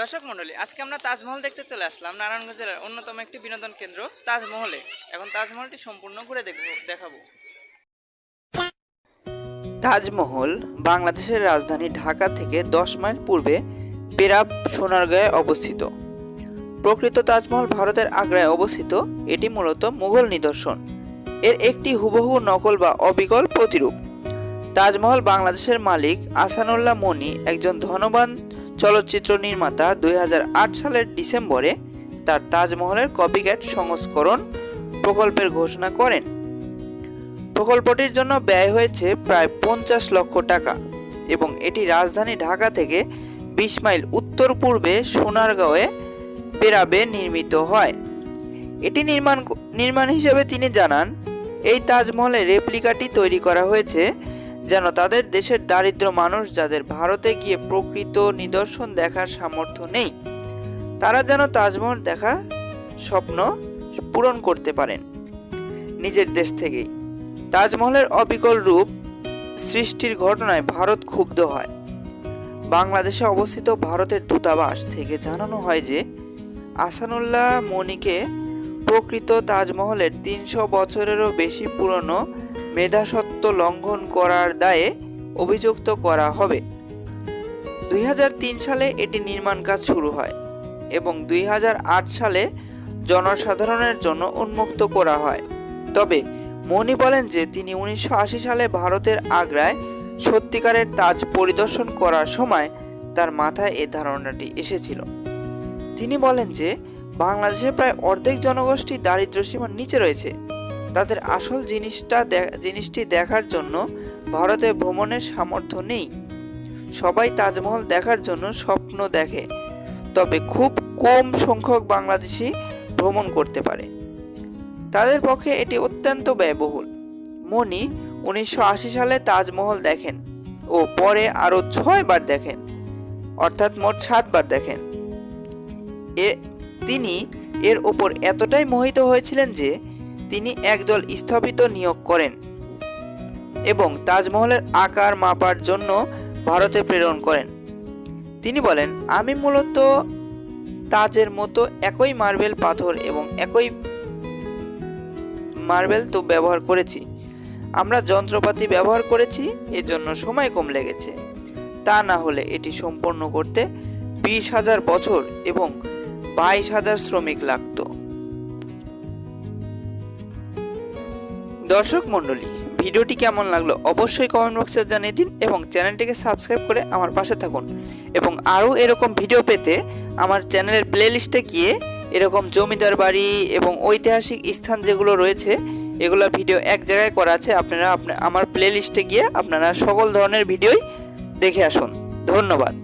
দর্শক মণ্ডলী, আজকে আমরা তাজমহল দেখতে চলে আসলাম। নারায়ণগঞ্জ জেলার অন্যতম একটি বিনোদন কেন্দ্র, তাজমহলে। এখন তাজমহলটি সম্পূর্ণ ঘুরে দেখব দেখাবো। তাজমহল বাংলাদেশের রাজধানী ঢাকা থেকে দশ মাইল পূর্বে পেরাব, সোনারগাঁয়ে অবস্থিত। প্রকৃত তাজমহল ভারতের আগ্রায় অবস্থিত। এটি মূলত মুঘল নিদর্শন। এর একটি হুবহু নকল বা অবিকল প্রতিরূপ। তাজমহল বাংলাদেশের মালিক আসানুল্লাহ মনি, একজন ধনবান চলচ্চিত্র নির্মাতা দুই হাজার আট সালের ডিসেম্বরে তার তাজমহলের কপিক্যাট সংস্করণ প্রকল্পের ঘোষণা করেন। প্রকল্পটির জন্য ব্যয় হয়েছে প্রায় পঞ্চাশ লক্ষ টাকা এবং এটি রাজধানী ঢাকা থেকে বিশ মাইল উত্তর পূর্বে সোনারগাঁওয়ে পেরাবে নির্মিত হয়। এটি নির্মাণ নির্মাণ হিসেবে তিনি জানান, এই তাজমহলের রেপ্লিকাটি তৈরি করা হয়েছে যেন তাদের দেশের দারিদ্র মানুষ যাদের ভারতে গিয়ে প্রকৃত নিদর্শন দেখার সামর্থ্য নেই, তারা যেন তাজমহল দেখা স্বপ্ন পূরণ করতে পারেন। নিজের দেশ থেকেই। তাজমহলের অবিকল রূপ সৃষ্টির ঘটনায় ভারত ক্ষুব্ধ হয়। বাংলাদেশে অবস্থিত ভারতের দূতাবাস থেকে জানানো হয় যে, আসানুল্লাহ মনিকে প্রকৃত তাজমহলের তিনশো বছরেরও বেশি পুরনো মেধাসত্ব লঙ্ঘন করার দায়ে অভিযুক্ত করা হবে। দুই হাজার তিন সালে এটি নির্মাণ কাজ শুরু হয় এবং দুই হাজার আট সালে জনসাধারণের জন্য উন্মুক্ত করা হয়। তবে মনি বলেন যে তিনি উনিশশো আশি সালে ভারতের আগ্রায় সত্যিকারের তাজ পরিদর্শন করার সময় তার মাথায় এ ধারণাটি এসেছিল। তিনি বলেন যে বাংলাদেশে প্রায় অর্ধেক জনগোষ্ঠী দারিদ্র সীমার নিচে রয়েছে। তাদের আসল জিনিসটা জিনিসটি দেখার জন্য ভারতে ভ্রমণের সামর্থ্য নেই। সবাই তাজমহল দেখার জন্য স্বপ্ন দেখে, তবে খুব কম সংখ্যক বাংলাদেশি ভ্রমণ করতে পারে। তাদের পক্ষে এটি অত্যন্ত ব্যয়বহুল। মনি উনিশশো আশি সালে তাজমহল দেখেন ও পরে আরও ছয়বার দেখেন, অর্থাৎ মোট সাতবার দেখেন। এ, তিনি এর ওপর এতটাই মোহিত হয়েছিলেন যে তিনি একদল স্থাপিত নিয়োগ করেন এবং তাজমহলের আকার মাপার জন্য ভারতে প্রেরণ করেন। তিনি বলেন, আমি মূলত তাজের মতো একই মার্বেল পাথর এবং একই মার্বেল তো ব্যবহার করেছি। আমরা যন্ত্রপাতি ব্যবহার করেছি, এজন্য সময় কম লেগেছে। তা না হলে এটি সম্পন্ন করতে বিশ হাজার বছর এবং বাইশ হাজার শ্রমিক লাগতো। দর্শক মণ্ডলী, ভিডিওটি কেমন লাগল অবশ্যই কমেন্ট বক্সে জানিয়ে দিন এবং চ্যানেলটিকে সাবস্ক্রাইব করে আমার পাশে থাকুন। এবং আরও এরকম ভিডিও পেতে আমার চ্যানেলের প্লেলিস্টে গিয়ে এরকম জমিদার বাড়ি এবং ঐতিহাসিক স্থান যেগুলো রয়েছে, এগুলো ভিডিও এক জায়গায় করা আছে। আপনারা আপনা- আমার প্লেলিস্টে গিয়ে আপনারা সকল ধরনের ভিডিওই দেখে আসুন। ধন্যবাদ।